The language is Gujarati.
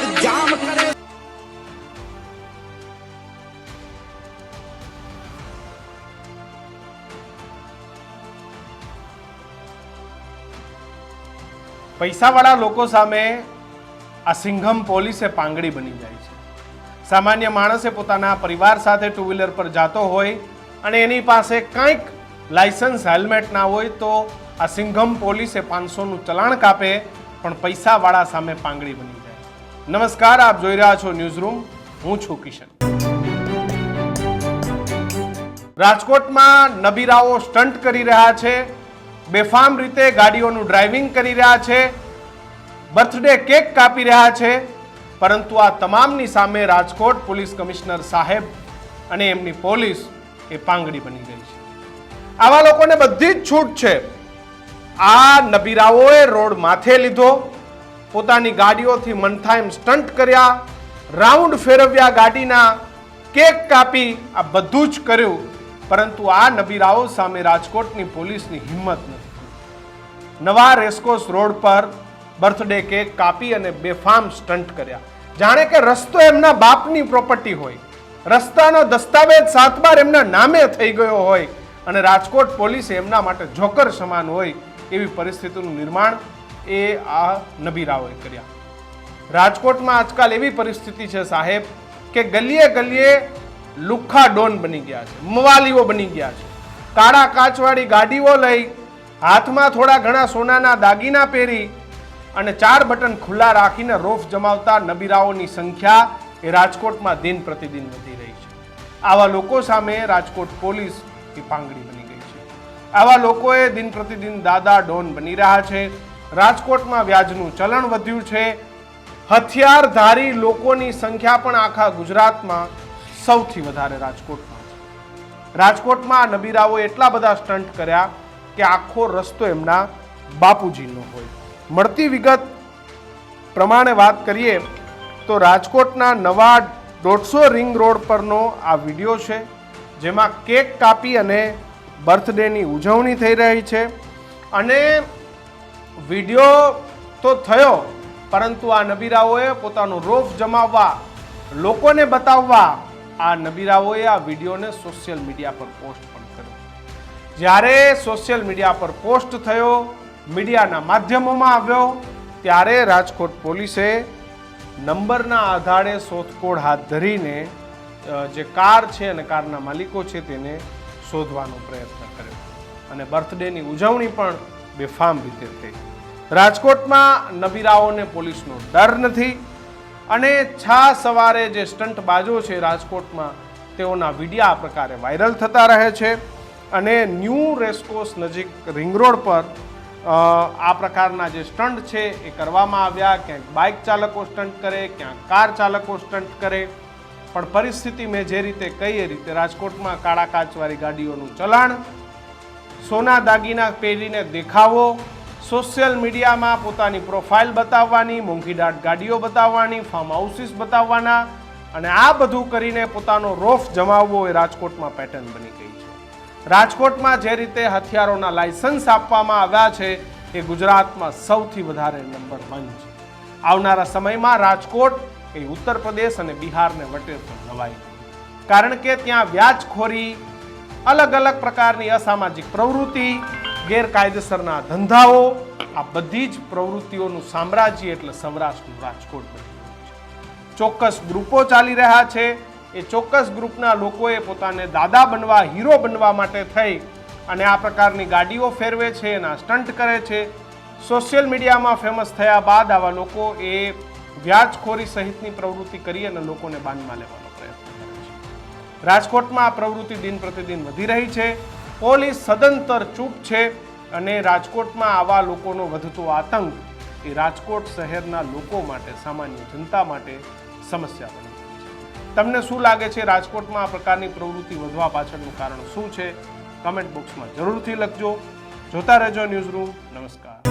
રોડ જામ કરે પૈસાવાળા લોકો સામે આ સિંઘમ પોલીસે પાંગડી બની જાય છે. સામાન્ય માણસે પોતાના પરિવાર સાથે ટુ વ્હીલર પર જાતો હોય અને એની પાસે કંઈક લાયસન્સ હેલ્મેટ ના હોય તો આ સિંઘમ પોલીસે પાંચસોનું ચલાણ કાપે, પણ પૈસાવાળા સામે પાંગડી બની જાય નમસ્કાર, આપ જોઈ રહ્યા છો ન્યૂઝ રૂમ હું છું કિશન. રાજકોટમાં નબીરાઓ સ્ટન્ટ કરી રહ્યા છે. બેફામ રીતે ગાડીઓનું ડ્રાઇવિંગ કરી રહ્યા છે. બર્થડે કેક કાપી રહ્યા છે. પરંતુ આ તમામની સામે રાજકોટ પોલીસ કમિશનર સાહેબ અને એમની પોલીસ એ પાંગડી બની ગઈ છે. આવા લોકોને બધી જ છૂટ છે. આ નબીરાઓએ રોડ માથે લીધો. પોતાની ગાડીઓથી મનથાઈમ સ્ટન્ટ કર્યા, રાઉન્ડ ફેરવ્યા ગાડીના, કેક કાપી, આ બધું જ કર્યું. પરંતુ આ નબીરાઓ સામે રાજકોટની પોલીસની હિંમત નથી. નવા રેસકોસ રોડ પર બર્થડે કેક કાપી અને બેફામ સ્ટન્ટ કર્યા. જાણે કે રસ્તો એમના બાપની પ્રોપર્ટી હોય. રસ્તાનો દસ્તાવેજ સાતબાર એમના નામે થઈ ગયો હોય અને રાજકોટ પોલીસે એમના માટે જોકર સમાન હોય એવી પરિસ્થિતિનું નિર્માણ એ આ નબીરાઓએ કર્યા. રાજકોટમાં આજકાલ એવી પરિસ્થિતિ છે સાહેબ કે ગલીએ ગલીએ લુખ્ખા ડોન બની ગયા છે, મવાલીઓ બની ગયા છે. કાળા કાચવાળી ગાડીઓ લઈ હાથમાં થોડા ઘણા સોનાના દાગીના પહેરી અને ચાર બટન ખુલ્લા રાખીને રોફ જમાવતા નબીરાઓની સંખ્યા એ રાજકોટમાં દિન પ્રતિદિન વધી રહી છે. આવા લોકો સામે રાજકોટ પોલીસ એ પાંગડી બની ગઈ છે. આવા લોકોએ દિન પ્રતિદિન દાદા ડોન બની રહ્યા છે. રાજકોટમાં વ્યાજનું ચલણ વધ્યું છે. હથિયારધારી લોકોની સંખ્યા પણ આખા ગુજરાતમાં સૌથી વધારે રાજકોટમાં છે. રાજકોટમાં નબીરાઓ એટલા બધા સ્ટન્ટ કર્યા કે આખો રસ્તો એમના બાપુજીનો હોય. મળતી વિગત પ્રમાણે વાત કરીએ તો રાજકોટના નવા દોઢસો રિંગ રોડ પરનો આ વીડિયો છે, જેમાં કેક કાપી અને બર્થડેની ઉજવણી થઈ રહી છે. અને વીડિયો તો થયો, પરંતુ આ નબીરાઓએ પોતાનો રોફ જમાવવા, લોકોને બતાવવા, આ નબીરાઓએ આ વિડીયોને સોશિયલ મીડિયા પર પોસ્ટ પણ કર્યો. જ્યારે સોશિયલ મીડિયા પર પોસ્ટ થયો, મીડિયાના માધ્યમોમાં આવ્યો, ત્યારે રાજકોટ પોલીસે નંબરના આધારે શોધખોળ હાથ ધરીને જે કાર છે અને કારના માલિકો છે તેને શોધવાનો પ્રયત્ન કર્યો. અને બર્થડેની ઉજવણી પણ બેફામ રીતે થઈ. રાજકોટમાં નબીરાઓને પોલીસનો ડર નથી અને છા સવારે જે સ્ટન્ટ બાજો છે રાજકોટમાં, તેઓના વિડીયા આ પ્રકારે વાયરલ થતા રહે છે અને ન્યૂ રેસકોર્સ નજીક રિંગ રોડ પર આ પ્રકારના જે સ્ટન્ટ છે એ કરવામાં આવ્યા. ક્યાંક બાઇક ચાલકો સ્ટન્ટ કરે, ક્યાંક કાર ચાલકો સ્ટન્ટ કરે. પણ પરિસ્થિતિ મેં જે રીતે કહી એ રીતે રાજકોટમાં કાળા કાચવાળી ગાડીઓનું ચલાણ સોના દાગીના પહેરીને દેખાવો સોશિયલ મીડિયામાં પોતાની પ્રોફાઇલ બતાવવાની મોંઘીદાટ ગાડીઓ બતાવવાની ફાર્મ હાઉસીસ બતાવવાના અને આ બધું કરીને પોતાનો રોફ જમાવવો એ રાજકોટમાં પેટર્ન બની ગઈ છે. રાજકોટમાં જે રીતે હથિયારોના લાયસન્સ આપવામાં આવ્યા છે, એ ગુજરાતમાં સૌથી વધારે નંબર વન છે. આવનારા સમયમાં રાજકોટ એ ઉત્તર પ્રદેશ અને બિહારને વટે પણ નવાઈ કારણ કે ત્યાં વ્યાજખોરી અલગ અલગ પ્રકારની અસામાજિક પ્રવૃત્તિ, ગેરકાયદેસરના ધંધાઓ, આ બધી જ પ્રવૃત્તિઓનું સામ્રાજ્ય એટલે સૌરાષ્ટ્રનું રાજકોટ ચોક્કસ ગ્રુપો ચાલી રહ્યા છે. એ ચોક્કસ ગ્રુપના લોકોએ પોતાને દાદા બનવા, હીરો બનવા માટે થઈ અને આ પ્રકારની ગાડીઓ ફેરવે છે એના સ્ટન્ટ કરે છે. સોશિયલ મીડિયામાં ફેમસ થયા બાદ આવા લોકો એ વ્યાજખોરી સહિતની પ્રવૃત્તિ કરી અને લોકોને બાનમાં લેવાનો પ્રયત્ન કરે રાજકોટમાં આ પ્રવૃત્તિ દિન પ્રતિદિન વધી રહી છે. પોલીસ સદંતર ચૂપ છે અને રાજકોટમાં આવા લોકોનો વધતો આતંક એ રાજકોટ શહેરના લોકો માટે, સામાન્ય જનતા માટે સમસ્યા બની છે. તમને શું લાગે છે રાજકોટમાં આ પ્રકારની પ્રવૃત્તિ વધવા પાછળનું કારણ શું છે? કમેન્ટ બોક્સમાં જરૂરથી લખજો. જોતા રહેજો ન્યૂઝ રૂમ. નમસ્કાર.